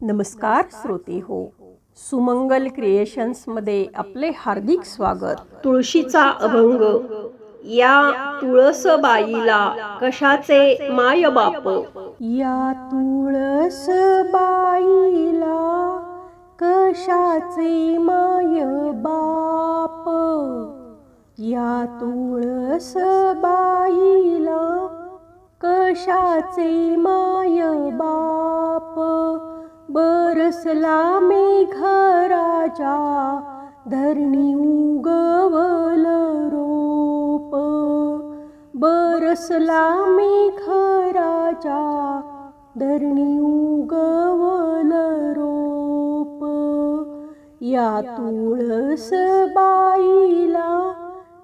नमस्कार श्रोते हो. सुमंगल क्रिएशन्समध्ये आपले हार्दिक स्वागत. तुळशीचा अभंग या तुळसबाईला कशाचे माय बाप? या तुळस बाईला कशाचे माय बाप? या तुळस बाईला कशाचे माय बाप? बरसला मेघराजा धरणी उगवल रोप. बरसला मेघराजा धरणी उगवल रोप. या तुळस बाईला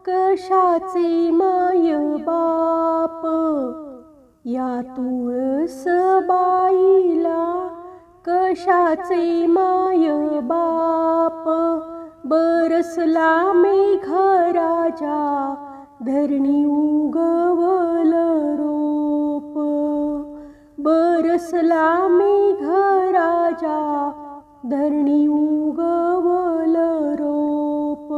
कशाचे माय बाप? या तुळस बाईला कशाचे माय बाप? बरसला मेघ राजा धरणी उगवल रोप. बरसला मेघ राजा धरणी उगवल रोप.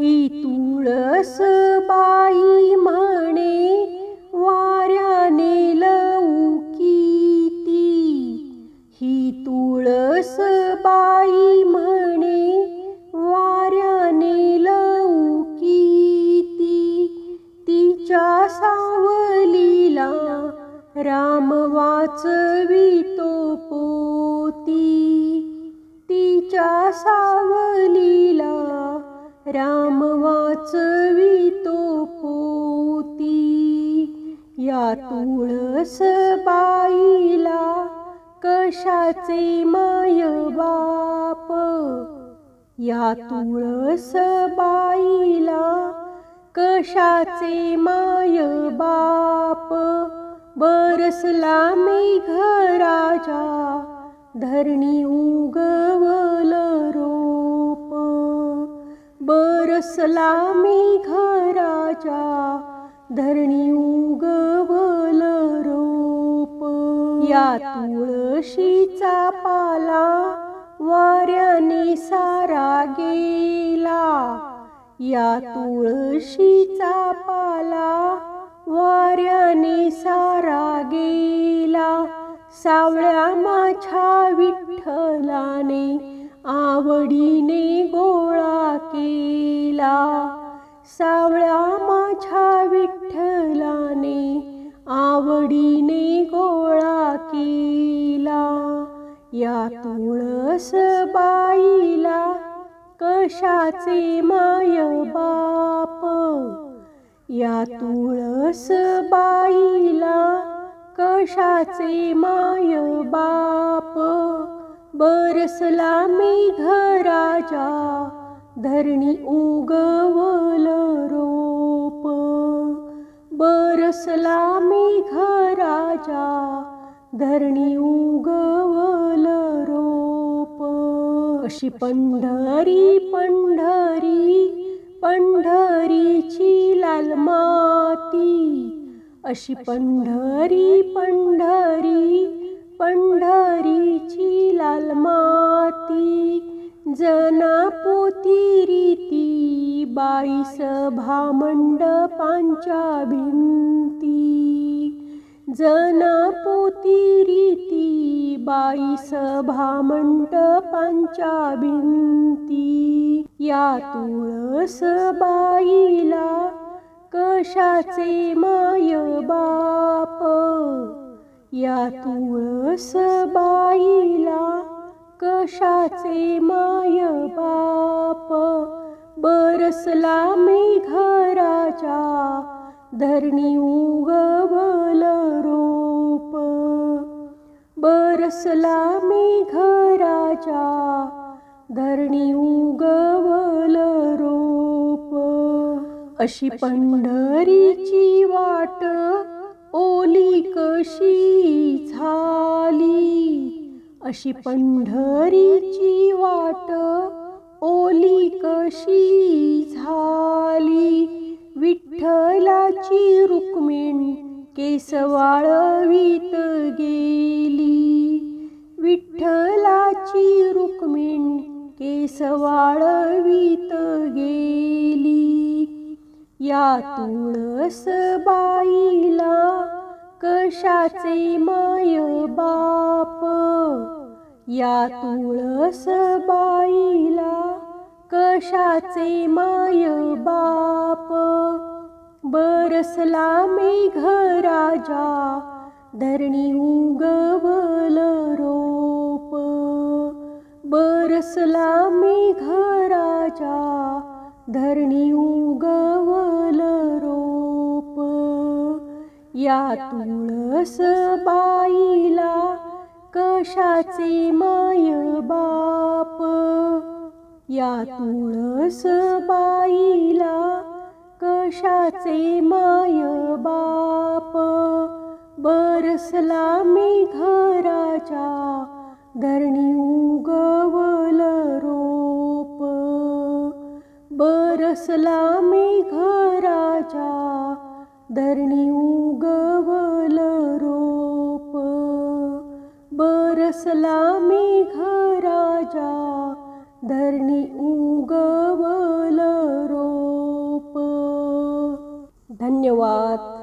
ही तुळस बाई म्हणे सावलीला राम वाचवितो पोती. तिच्या सावलीला राम वाचवितो पोती. या तुळस बाईला कशाचे माय बाप? या तुळस बाईला कशाचे माय बाप? बरसला मेघ राजा धरणी उगवल रोप. बरसला मेघ धरणी उगवल रोप. या तुळशीचा पाला वाऱ्याने सारा गेला. या तुळशीचा पाला वाऱ्याने सारा गेला. सावळ्या माझ्या विठ्ठलाने आवडीने गोळा केला. सावळ्या माझ्या विठ्ठलाने आवडीने गोळा केला. या तुळस बाईला कशाचे माय बाप? या तुळस बाईला कशाचे माय बाप? बरसला मेघ राजा धरणी उगवल रोप. बरसला मेघ राजा धरणी उगवल रोप. अशी पंढरी पंढरी पंढरीची लाल माती. अशी पंढरी पंढरी पंढरीची लाल माती. जना पोती रीती बाईस सभा मंडपांच्या भिंती. जना पोती रीती बाई सभा मंडपांच्या भिंती या तुळस बाईला कशाचे माय बाप? या तुळस बाईला कशाचे माय बाप? बरसला मी घराच्या धरणी उगव बरसला मेघ घराच्या धरणी उगवल रोप. अशी पंढरीची वाट ओली कशी झाली? अशी पंढरीची वाट ओली कशी झाली? विठ्ठलाची रुक्मिणी केस केस वाळवीत गेली. या तुळस बाईला कशाचे माय बाप? या तुळस बाईला कशाचे माय बाप? बरसला मेघ राजा धरणी उगवल रोप. बरसला राजा धरणी उगवल रोप. या तुळस बाईला कशाचे माय बाप? या तुळस बाईला कशाचे माय बाप? बरसला मी घराच्या धरणी उगवल बरसला मेघ घराच्या धरणी उगवल रोप. बरसला मेघ घराच्या धरणी उगवल रोप. धन्यवाद.